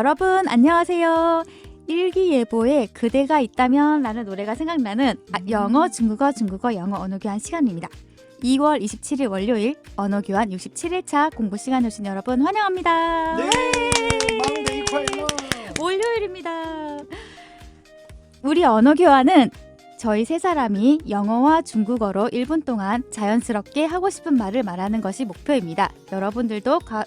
여러분 안녕하세요. 일기예보에 그대가 있다면 라는 노래가 생각나는 아, 영어, 중국어, 중국어, 영어 언어 교환 시간입니다. 2월 27일 월요일 언어 교환 67일차 공부 시간 오신 여러분 환영합니다. 네, 콰일러. 월요일입니다. 우리 언어 교환은 저희 세 사람이 영어와 중국어로 1분 동안 자연스럽게 하고 싶은 말을 말하는 것이 목표입니다. 여러분들도 가-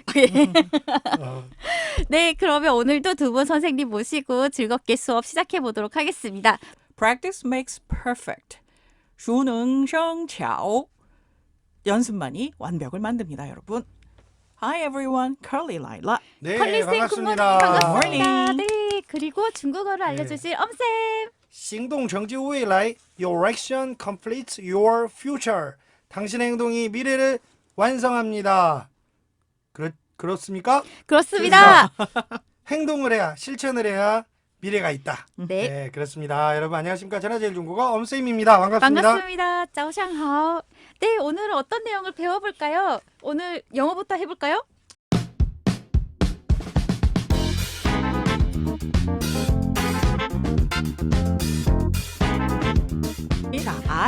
예. 어, 네, 그러면 오늘도 두 분 선생님 모시고 즐겁게 수업 시작해 보도록 하겠습니다. Practice makes perfect. 수능성巧. 연습만이 완벽을 만듭니다, 여러분. Hi everyone, Curly Lila. 네, 컬리 쌤 굿모닝 반갑습니다. 반갑습니다. morning. 네, 그리고 중국어를 알려주실 엄쌤. 行动成就未来 Your action completes your future. 당신의 행동이 미래를 완성합니다. 그렇 그렇습니까? 그렇습니다. 행동을 해야 실천을 해야 미래가 있다. 네, 네, 그렇습니다. 여러분 안녕하십니까? 전화제일 중국어 엄쌤입니다. 반갑습니다. 반갑습니다. 짜오샹하오. 네, 오늘 은 어떤 내용을 배워볼까요? 오늘 영어부터 해볼까요?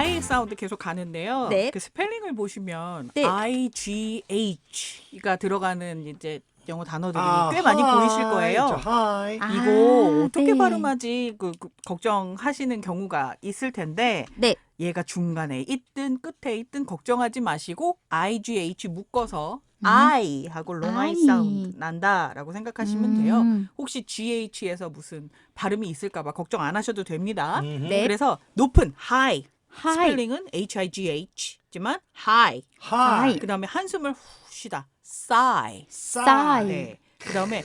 I 사운드 계속 가는데요. 네. 그 스펠링을 보시면 네. I, G, H가 들어가는 이제 영어 단어들이 아, 꽤 많이 hi. 보이실 거예요. 저, hi. 아, 이거 어떻게 네. 발음하지 그, 그 걱정하시는 경우가 있을 텐데 네. 얘가 중간에 있든 끝에 있든 걱정하지 마시고 IGH 묶어서 음. I 하고 롱 I I. 사운드 난다라고 생각하시면 돼요. 음, 혹시 GH에서 무슨 발음이 있을까봐 걱정 안 하셔도 됩니다. 음흠. 네. 그래서 높은 high 하이. 스펠링은 H I G H지만 high. hi. 그 다음에 한숨을 후 쉬다 sigh. sigh. 네. 그 다음에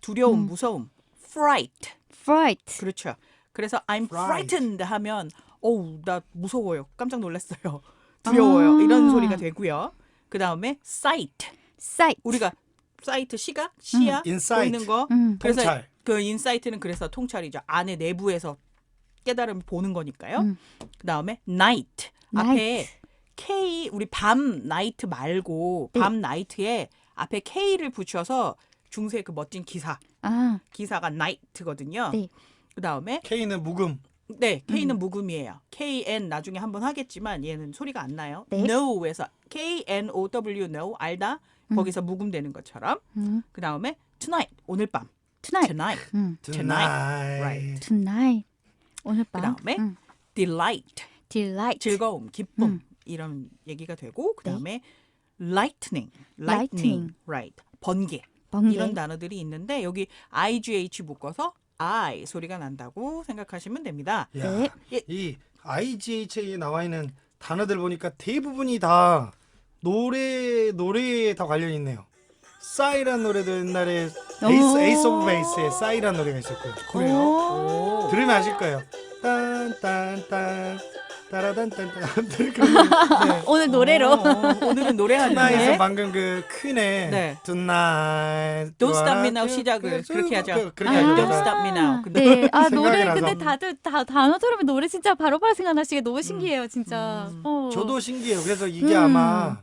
두려움, 음. 무서움 fright. fright. 그렇죠. 그래서 I'm Fright. frightened 하면 어우 나 무서워요. 깜짝 놀랐어요. 두려워요. 아. 이런 소리가 되고요. 그 다음에 sight. sight. 우리가 사이트 시각 시야 Insight. 보이는 거. 음. 그래서 통찰. 그 인사이트는 그래서 통찰이죠. 안에 내부에서 깨달음 보는 거니까요. 음. 그 다음에 night. 앞에 night. K 우리 밤 나이트 말고 네. 밤 나이트에 앞에 K를 붙여서 중세 그 멋진 기사 아, 기사가 night거든요. 네. 그 다음에 K는 묵음. 네 K는 음. 묵음이에요. KN 나중에 한번 하겠지만 얘는 소리가 안 나요. 네. Know에서 K N O W know 알다 음. 거기서 묵음되는 것처럼 음. 그 다음에 tonight 오늘 밤 tonight. tonight 음. Tonight. Right. tonight. 오늘 밤. 그다음에 음. delight delight. 즐거움 기쁨 음. 이런 얘기가 되고 그 다음에 lightning Lightning. right 번개 번개. 이런 단어들이 있는데 여기 igh 묶어서 I 소리가 난다고 생각하시면 됩니다. 야, 네. 이 IGH에 나와 있는 단어들 보니까 대부분이 다 노래 노래에 다 관련 있네요. 싸이란 노래도 옛날에 에이스 오. 에이스 오브 베이스에 싸이란 노래가 있었고요. 그래요? 들으면 아실 거예요. 딴딴딴 따라단딴딴 그런 네. 오늘 노래로. 어, 어, 오늘은 노래하는 나에서 네. 방금 그 퀸의 네. Tonight Don't Stop Me Now 시작을 그렇게 하죠. 그, 그렇게 아, 하죠. Don't Stop Me Now. 근데 네. 아, 생각이 노래 나서. 근데 다들 다 단어 들으면 노래 진짜 바로바로 생각나시게 너무 신기해요, 진짜. 음. 어. 저도 신기해요. 그래서 이게 음. 아마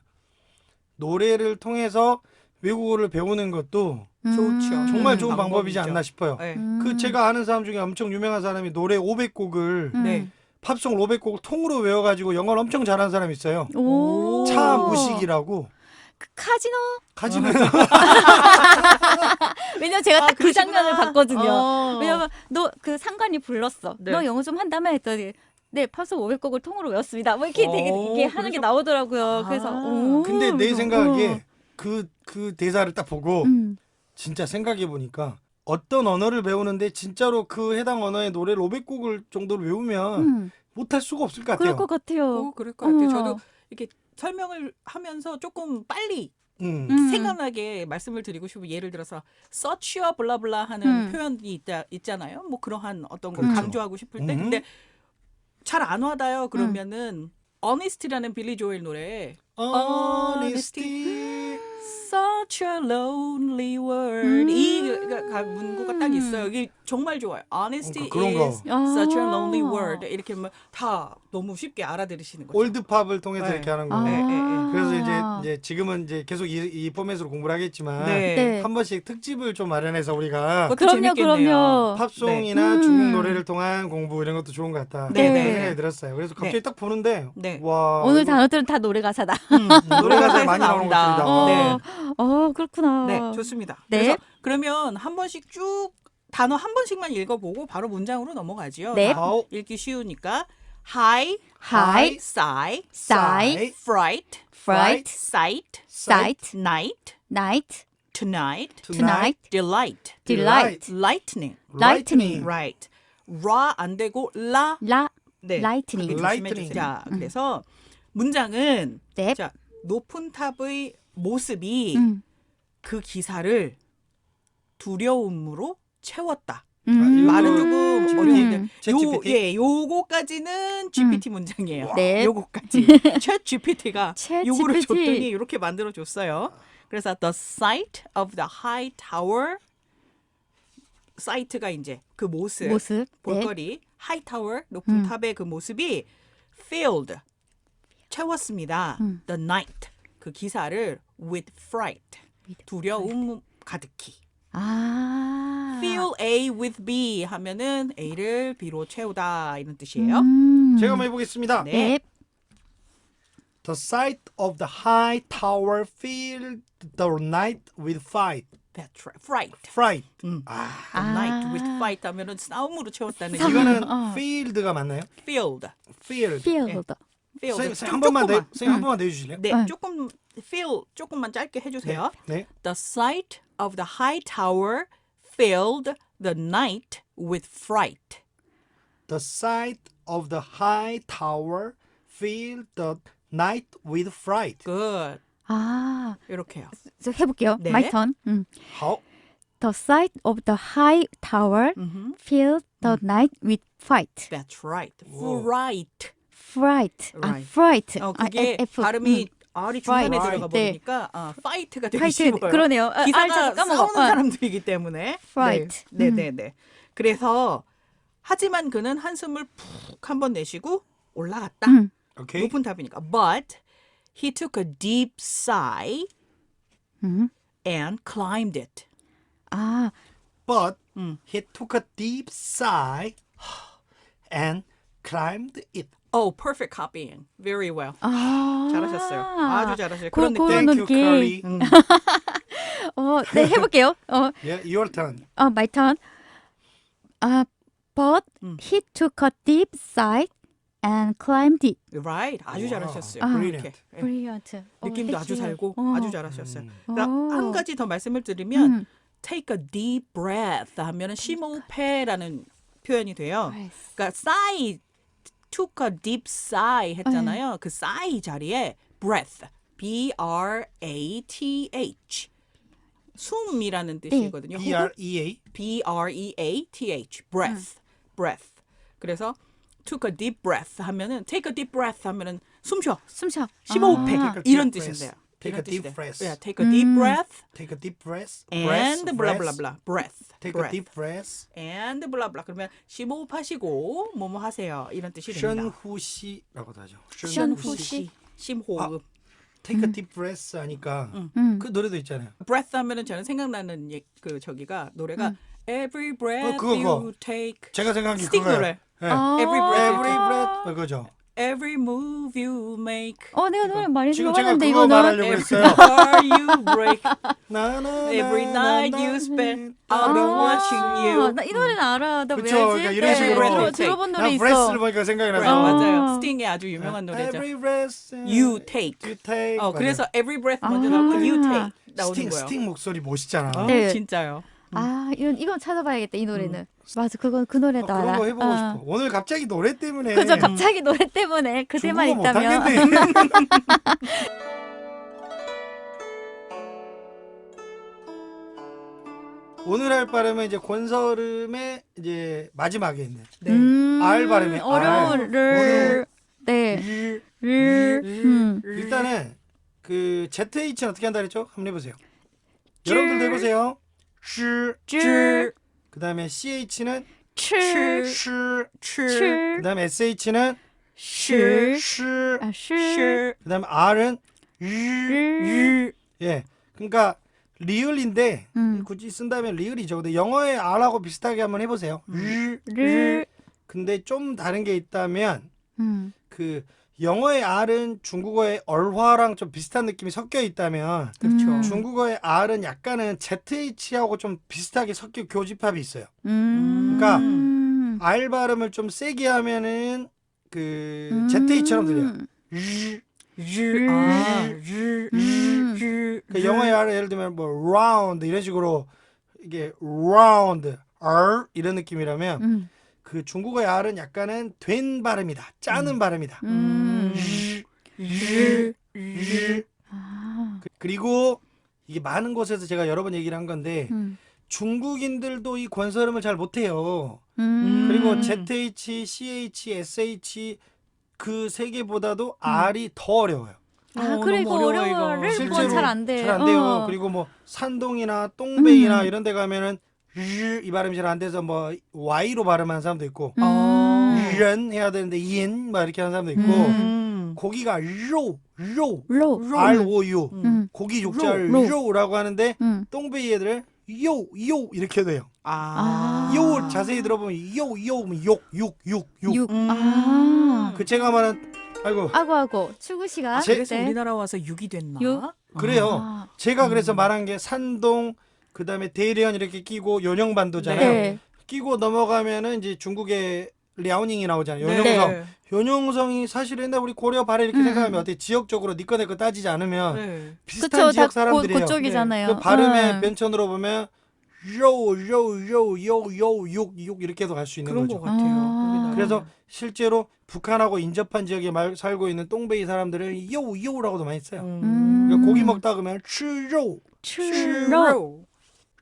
노래를 통해서 외국어를 배우는 것도 좋죠. 정말 음. 좋은 방법이지 방법이죠. 않나 싶어요. 네. 음. 그 제가 아는 사람 중에 엄청 유명한 사람이 노래 500곡을 음. 네. 팝송 500곡을 통으로 외워가지고 영어를 엄청 잘하는 사람이 있어요. 오. 차 무식이라고 그 카지노? 가지고 왜냐면 제가 아, 딱 그 그러시구나. 장면을 봤거든요. 어. 왜냐면 너 그 상관이 불렀어. 네. 너 영어 좀 한다며 했더니 네, 팝송 500곡을 통으로 외웠습니다. 뭐 이렇게 되게 오, 이게 하는 게 그래서- 나오더라고요. 그래서 아. 오, 근데 내 생각에 그, 그 대사를 딱 보고 어. 음. 진짜 생각해 보니까 어떤 언어를 배우는데 진짜로 그 해당 언어의 노래를 500곡을 정도를 외우면 음. 못할 수가 없을 것 그럴 같아요. 것 같아요. 어, 그럴 것 같아요. 어. 저도 이렇게 설명을 하면서 조금 빨리 음. 음. 생각나게 말씀을 드리고 싶으면 예를 들어서 such와 블라블라 하는 음. 표현이 있다 있잖아요. 뭐 그러한 어떤 걸 그렇죠. 강조하고 싶을 때 음. 근데 잘 안 와닿아요. 그러면은 honest라는 빌리 조엘 노래 Honesty. Such a lonely world 이 음. 가- 가- 문구가 딱 있어요. 이게 정말 좋아요. Honesty 그러니까 그런 is 거. such a 아. lonely world 이렇게 뭐 다 너무 쉽게 알아들으시는 거죠. 올드팝을 통해서 네. 이렇게 하는 아. 거예요. 네, 네, 네. 그래서 이제 이제 지금은 이제 계속 이, 이 포맷으로 공부를 하겠지만 네. 네. 한 번씩 특집을 좀 마련해서 우리가 그것도 그럼요, 재밌겠네요. 그럼요. 팝송이나 네. 중국 음. 노래를 통한 공부 이런 것도 좋은 것 같다. 네, 그런 네. 생각이 들었어요. 그래서 갑자기 네. 딱 보는데 네. 와 오늘 이거 단어들은 다 노래 가사다. 음, 노래 가사에 많이 나오는 것들이다. 어, 네. 어, 그렇구나. 네, 좋습니다. 네. 그래서 그러면 한 번씩 쭉 단어 한 번씩만 읽어보고 바로 문장으로 넘어가지요. 네. 자, 아우, 읽기 쉬우니까 high, High, sigh, sigh, fright, fright, sight, sight, night, night, tonight, tonight, delight, delight, lightning, lightning, right. 라안 되고 라. 라, 네. lightning. 그게 Lightning. 조심해 주세요. 자, 그래서 문장은 네. 자 높은 탑의 모습이 음. 그 기사를 두려움으로 채웠다. 음. 말은 조금 GPT? 어려운데 요, 챗GPT? 예, 요거까지는 GPT 문장이에요. 음. 네. 요거까지. 챗 GPT가 챗 요거를 GPT. 줬더니 이렇게 만들어 줬어요. 그래서 the sight of the high tower 사이트가 이제 그 모습, 모습. 네. 볼거리, high tower 높은 음. 탑의 그 모습이 filled 채웠습니다. 음. the night 그 기사를 with fright 두려움 가득히. 아. fill A with B 하면은 A를 B로 채우다 이런 뜻이에요. 음. 제가 한번 해보겠습니다. 네. 네. The sight of the high tower filled the night with fight. That's right. Fright. Fright. 음. 아, The night 아. with fight 하면은 싸움으로 채웠다는. 이거는 어. field가 맞나요? filled. field. field. filled. 선생님, 좀 한 번만 더, 조금만. 선생님 한 번만 더 해주실래요? 네, 응. 조금 fill 조금만 짧게 해주세요. 네. The sight of the high tower filled the night with fright. The sight of the high tower filled the night with fright. Good. 아, 이렇게요. 저 해볼게요. 네. My turn. 음. How? The sight of the high tower 음흠. filled the night with fright. That's right. 오. Fright. Fright. 아, Right. fright. 어, 아, 그게 F. 발음이 음. R이 중간에 Fright. 들어가 네. 버리니까 어, fight가 되게 화이트. 쉬워요. 그러네요. 아, 알 기사가 자꾸 까먹어. 싸우는 어. 사람들이기 때문에. Fright. 네, 음. 네, 네, 네. 그래서 하지만 그는 한숨을 푹 한 번 내쉬고 올라갔다. 음. Okay. 높은 탑이니까. But he took a deep sigh 음. and climbed it. 아, But 음. he took a deep sigh and climbed it. Oh, perfect copying. Very well. 아. 잘하셨어요. 아주 잘하셨어요. 그- 그런 그런 느낌. Thank you, 느낌. Curly. 음. 어, 네, 해볼게요. 어, Yeah, your turn. 어, my turn. 아, but 음. he took a deep sigh and climbed it. Right. 아주 와, 잘하셨어요. 아. 이렇게. 예. Brilliant. 어, 느낌도 아주 thank you. 살고 어. 아주 잘하셨어요. 음. 그러니까 오. 한 가지 더 말씀을 드리면 음. take a deep breath 하면은 심호흡해라는 표현이 돼요. 그러니까 sigh took a deep sigh 했잖아요. 그 sigh 자리에 breath B R A T H 숨이라는 뜻이거든요. B R E A. B R E A T H breath breath 그래서 took a deep breath 하면은 take a deep breath 하면은 숨 쉬어 숨 쉬어. 심호흡해 아. Take a 이런 breath. 뜻인데요. Take a deep breath. Yeah, take a deep 음. breath Take a deep breath. and blah blah blah breath Take a deep breath. and blah blah 그러면 심호흡하시고 뭐뭐 하세요 이런 뜻이 됩니다. 션후시라고도 하죠. 션후시. 심호흡. Take a deep breath 하니까 음. 그 노래도 있잖아요. breath 하면은 저는 생각나는 예- 그 저기가 노래가 every breath 어, 그거, you 그거. take 제가 생각한 게 그거예요. 노래. 네. 아. Every breath Every breath 어, 그거죠. Every move you make 어, 내가 노래 많이 지금 제가 들어봤는데 그거 이거는 말하려고 every 했어요. bar you break 나나나 every night you spend I've been watching you 나이 노래는 알아. 나 그쵸, 왜 알지? 그러니까 이런 식으로. 들어, 들어본 노래 난 있어. 브레스를 보니까 생각이 그래, 나서 어. 맞아요 스팅의 아주 유명한 노래죠 Every breath you take you take 어 맞아요. 그래서 every breath 먼저 아. 나오고 you take 나오는 스팅 거예요 스팅 목소리 멋있잖아. 어, 네. 진짜요 음. 아, 이런 이건 찾아봐야겠다. 이 노래는. 음. 맞아. 그건 그 노래 아, 나라. 그런 거 해보고 어. 싶어. 오늘 갑자기 노래 때문에 그죠? 갑자기 노래 때문에 그대만 있다면. 오늘 할 발음은 이제 권설음의 이제 마지막에 있는 네. 음, 알 발음에 어려운 를. 네. 음. 일단은 그 ZH는 어떻게 한다 그랬죠? 한번 해보세요. 여러분들 해보세요. 슈. 줄. 그 다음에 CH는 출. 슈. 출, 출. 그 다음에 SH는 실. 슈. 아, 실. 출, 그 다음에 R은 르. 를. 예. 그러니까 리을인데 음. 굳이 쓴다면 리을이죠. 근데 영어의 R하고 비슷하게 한번 해보세요. 르. 를. 근데 좀 다른 게 있다면 음. 그 영어의 R은 중국어의 얼화랑 좀 비슷한 느낌이 섞여 있다면 그렇죠. 음. 중국어의 R은 약간은 ZH하고 좀 비슷하게 섞여 교집합이 있어요. 음. 그러니까 음. R 발음을 좀 세게 하면은 그 음. ZH처럼 들려요. 아, 르, 음. 르, 그 영어의 R 예를 들면 뭐 round 이런 식으로 이게 round R 이런 느낌이라면 음. 그 중국어의 R은 약간은 된 발음이다. 짜는 발음이다. 음. 르, 르. 아. 그- 그리고 이게 많은 곳에서 제가 여러 번 얘기를 한 건데 음. 중국인들도 이 권설음을 잘 못해요. 음. 그리고 ZH, CH, SH 그 세 개보다도 음. R이 더 어려워요. 아, 어, 그래 그 너무 어려워, 이거. 어려워를 실제로 잘안 돼. 잘안 돼요. 어. 그리고 뭐 산동이나 똥배이나 음. 이런 데 가면은 르, 이 발음이 잘 안 돼서 뭐 Y로 발음하는 사람도 있고 어. 음. 른 해야 되는데 인 막 이렇게 하는 사람도 있고 음. 고기가 로, 로, 로. R O U 음. 고기 육자를 로. 로라고 하는데 음. 똥배이 애들은 요, 요 이렇게 돼요. 아. 아. 요 자세히 들어보면 요, 요, 욕, 욕, 욕, 욕. 육. 음. 아. 그 제가 말한 아이고 아고 아고 추구 씨가 제- 그래서 네. 우리나라 와서 6이 됐나? 육? 그래요. 아. 제가 그래서 말한 게 산동 그 다음에 대련 이렇게 끼고 요령 반도잖아요. 네. 끼고 넘어가면은 이제 중국의 랴오닝이 나오잖아요. 네. 요령성. 네. 요령성이 사실 옛날 우리 고려 발해 이렇게 음. 생각하면 어떻게 지역적으로 니꺼 내꺼 따지지 않으면 네. 비슷한 그쵸 지역 다 사람들이에요. 고, 그쪽이잖아요. 그 발음의 음. 변천으로 보면 요요요요요욕욕 이렇게도 갈수 있는 그런 거죠. 것 같아요. 아. 그래서 실제로 북한하고 인접한 지역에 말, 살고 있는 똥베이 사람들은 요요라고도 많이 써요. 음. 그러니까 고기 먹다 그러면 추로 추로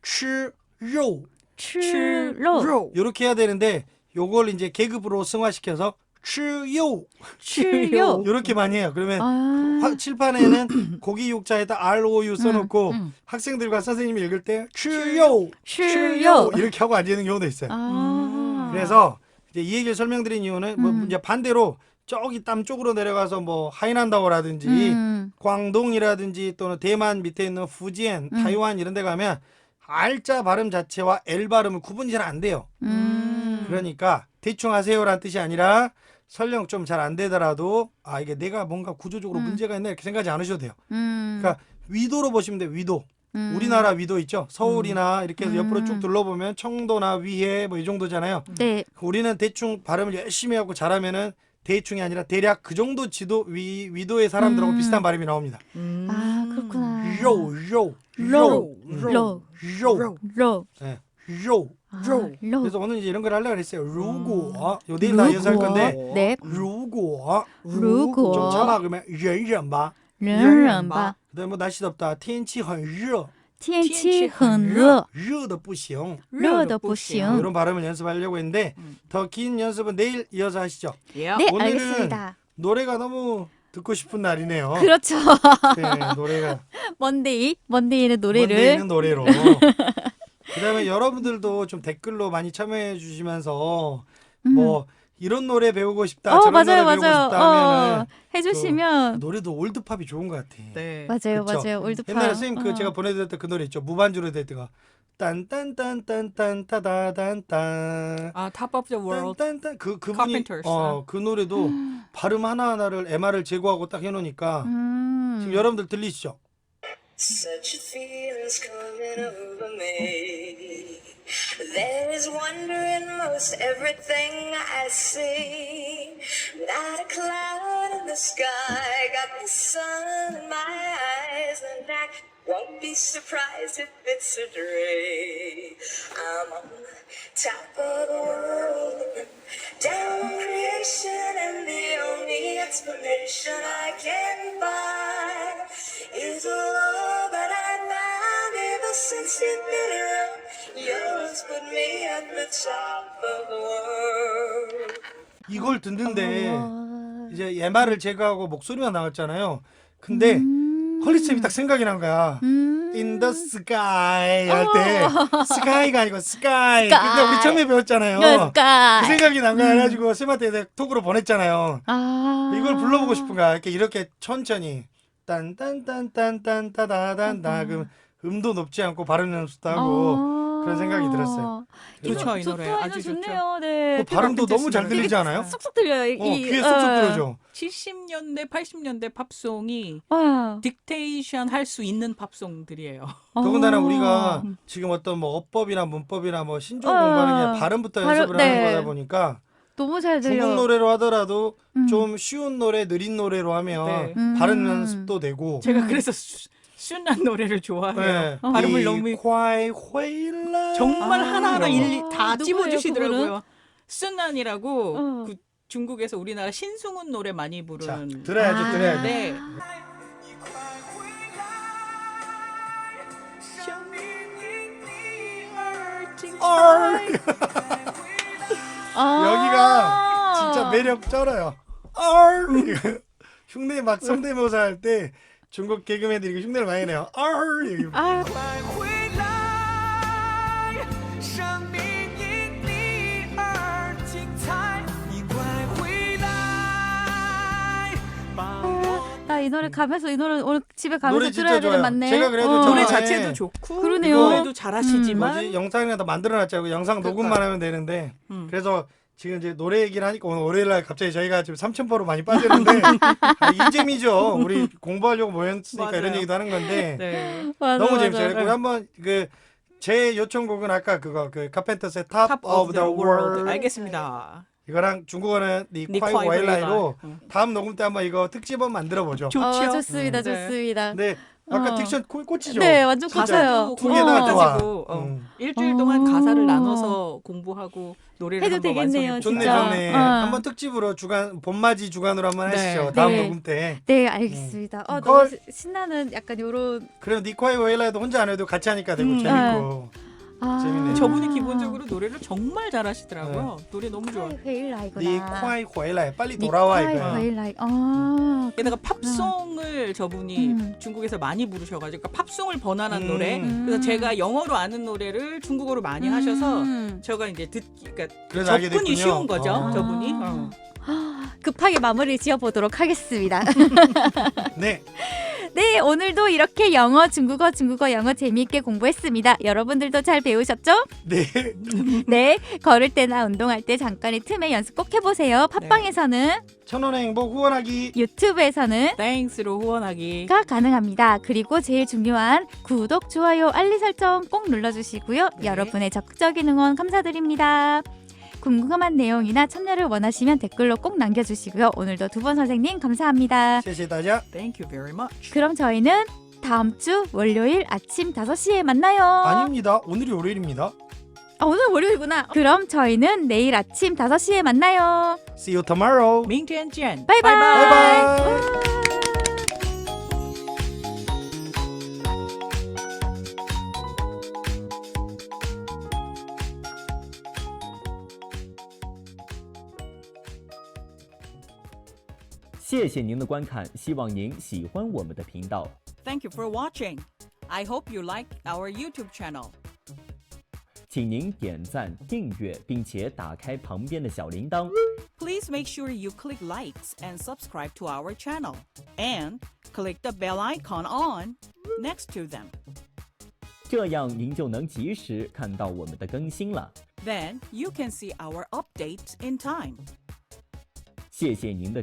추로 추로 이렇게 해야 되는데 요걸 이제 계급으로 승화시켜서 추요 추요 이렇게 많이 해요. 그러면 아. 화- 칠판에는 고기 육자에다 R O U 써놓고 음. 학생들과 선생님이 읽을 때 추요 추요 이렇게 하고 앉는 경우도 있어요. 아. 그래서 이제 이 얘기를 설명드린 이유는 뭐 음. 이제 반대로 저기 땀 쪽으로 내려가서 뭐 하이난다오라든지 음. 광동이라든지 또는 대만 밑에 있는 후지엔, 음. 타이완 이런 데 가면 R자 발음 자체와 L 발음은 구분이 잘 안 돼요. 음. 그러니까 대충 하세요라는 뜻이 아니라 설령 좀 잘 안 되더라도 아 이게 내가 뭔가 구조적으로 음. 문제가 있네 이렇게 생각하지 않으셔도 돼요. 음. 그러니까 위도로 보시면 돼요. 위도. 음. 우리나라 위도 있죠. 서울이나 이렇게 해서 옆으로 음. 쭉 둘러보면 청도나 위해 뭐 이 정도잖아요. 네. 우리는 대충 발음을 열심히 하고 잘하면은 대충이 아니라 대략 그 정도 지도 위 위도의 사람들하고 음. 비슷한 발음이 나옵니다. 음. 아 그렇구나. 로, 로, 로, 로, 로, 로, 로. 예, 로. 아, 로. 로. 그래서 오늘 이제 이런 걸 하려고 그랬어요. 루고, 요 음. 내일 다 이어서 할 건데, 네. 루고, 루고. 좀 참아 그러면 忍忍吧. 人人吧 그다음에 뭐 날씨 덥다. 天气很热, 텐치 헌러. 르도 부싱. 르도 부싱. 네, 이런 발음을 연습하려고 했는데 음. 더긴 연습은 내일 이어서 하시죠. 예. 네, 오늘은 알겠습니다. 노래가 너무 듣고 싶은 날이네요. 그렇죠. 네, 노래가 먼데이, 먼데이는 노래를 먼데이는 노래로. 그다음에 여러분들도 좀 댓글로 많이 참여해 주시면서 음. 뭐 이런 노래 배우고 싶다, 음. 어 저런 맞아요 노래 배우고 맞아요 싶다 하면은 어, 해주시면 노래도 올드팝이 좋은 것 같아. 네. 맞아요 그쵸? 맞아요 올드팝 옛날에 선생님 그 어. 제가 보내드렸던 그 노래 있죠. 무반주로 될 때가 딴딴딴딴딴 따다단딴 아, Top of the World. 딴딴딴 그 그분이 Carpenters. 어그 노래도 발음 하나 하나를 MR을 제거하고 딱 해놓으니까 음. 지금 여러분들 들리시죠? Such a feeling's coming over me. There's wonder in most everything I see. Not a cloud in the sky, got the sun in my eyes, and I Won't be surprised if it's a dream. I'm on the top of the world, down creation, and the only explanation I can find is the love that I found ever since you've been around. Yours put me at the top of the world. 이걸 듣는데 이제 얘 말을 제가 하고 목소리가 나왔잖아요. 근데 음. 헐리쌤이 딱 생각이 난 거야. 음. In the sky 할 때 sky가 아니고 sky. 근데 Sky. 우리 처음에 배웠잖아요. 그러니까. 그 생각이 난 거야. 그래가지고 쌤한테 내가 톡으로 보냈잖아요. 아. 이걸 불러보고 싶은 거야. 이렇게 이렇게 천천히 딴딴딴딴딴따다단다. 그 음도 높지 않고 발음 연습도 하고 어. 그런 생각이 들었어요. 좋죠 이 좋다, 노래 이거 아주 좋죠. 좋네요. 네. 그 발음도 너무 잘 들리지 않아요? 쏙쏙 들려요. 이, 어, 이- 귀에 쏙쏙 어. 들어오죠. 70년대 80년대 팝송이 와. 딕테이션 할 수 있는 팝송들이에요. 더군다나 어. 우리가 지금 어떤 뭐 어법이나 문법이나 뭐 신조 어. 공부하는 게 발음부터 발음, 연습을 네. 하는 거다 보니까 너무 잘 들려. 중국 노래로 하더라도 음. 좀 쉬운 노래, 느린 노래로 하면 네. 음. 발음 연습도 되고. 제가 그래서 수- 순한 노래를 좋아해요. 네. 발음을 이 너무 콰이 회일라. 정말 아, 하나하나. 일일이 다 누구예요, 찝어주시더라고요. 순난이라고 어. 그 중국에서 우리나라 신승훈 노래 많이 자, 부른 들어야죠, 아. 들어야죠. 네. 아. 여기가 진짜 매력 쩔어요. 얼 흉내 막 성대모사 할 때 중국 개그맨들이 이거 흉내를 많이 내요. 얼 이거. 아, 回来，生命因你而精彩，你快回来，把我 나 이 노래 가면서 이 노래 오늘 집에 가면서 노래 진짜 들어야 되는 좋아요. 맞네. 제가 그래도 어. 노래 정말- 자체도 좋고 그러네요. 노래도 잘하시지만 뭐지 영상이나 다 만들어놨자고 영상 녹음만 하면 되는데 음. 그래서 지금 이제 노래 얘기를 하니까 오늘 월요일날 갑자기 저희가 지금 3,000%로 많이 빠졌는데 아, 이 재미죠. 우리 공부하려고 모였으니까 맞아요. 이런 얘기도 하는 건데 네. 맞아, 너무 맞아. 재밌어요. 우리 한번 그 제 요청곡은 아까 그거 그 카펜터스의 Top, Top of the World 알겠습니다. 이거랑 중국어는 니 니콰이 콰이 와일라이로 와일라이. 다음 녹음 때 한번 이거 특집 한번 만들어 보죠. 좋죠. 어, 좋습니다. 네. 좋습니다. 근데 아까 어. 딕션 꽂- 꽂히죠. 네, 완전. 꽂혀요. 두개다 어. 좋아. 가지고, 어. 음. 일주일 어. 동안 가사를 나눠서 공부하고 노래를 해도 한번 되겠네요, 완성해 좋네 진짜. 좋네. 어. 한번 특집으로 주간 봄맞이 주간으로 한번 네. 하시죠. 다음 네. 녹음 때. 네, 알겠습니다. 어, 걸- 너무 시- 신나는 약간 요런 그럼 니콰이 와일라이도 혼자 안 해도 같이 하니까 되고 음. 재밌고. 아. 재밌네요. 저분이 기본적으로 노래를 정말 잘하시더라고요. 네. 노래 너무 좋아. 회일라이구나. 니콰이 와일라이 빨리 돌아와 니콰이 이거야. 아. 게다가 팝송을 저분이 음. 중국에서 많이 부르셔가지고 그러니까 팝송을 번안한 음. 노래. 음. 그래서 제가 영어로 아는 노래를 중국어로 많이 하셔서 음. 제가 이제 듣기 그러니까 그래서 알게 접근이 됐군요. 쉬운 거죠. 어. 저분이. 아. 어. 급하게 마무리 지어보도록 하겠습니다. 네. 네, 오늘도 이렇게 영어, 중국어, 중국어, 영어 재미있게 공부했습니다. 여러분들도 잘 배우셨죠? 네. 네, 걸을 때나 운동할 때 잠깐의 틈에 연습 꼭 해보세요. 팟빵에서는, 천원의 행복 후원하기. 유튜브에서는 땡스로 후원하기. 가 가능합니다. 그리고 제일 중요한 구독, 좋아요, 알림 설정 꼭 눌러주시고요. 네. 여러분의 적극적인 응원 감사드립니다. 궁금한 내용이나 참여를 원하시면 댓글로 꼭 남겨주시고요. 오늘도 두 번 선생님 감사합니다. 谢谢大家. Thank you very much. 그럼 저희는 다음 주 월요일 아침 5시에 만나요. 아닙니다. 오늘이 월요일입니다. 아, 오늘 월요일구나. 그럼 저희는 내일 아침 5시에 만나요. See you tomorrow. 明天见. 바이바이. 谢谢您的观看，希望您喜欢我们的频道。 Thank you for watching. I hope you like our YouTube channel. 请您点赞、订阅，并且打开旁边的小铃铛。 Please make sure you click likes and subscribe to our channel and click the bell icon on next to them. 这样您就能及时看到我们的更新了。 Then you can see our updates in time. 谢谢您的。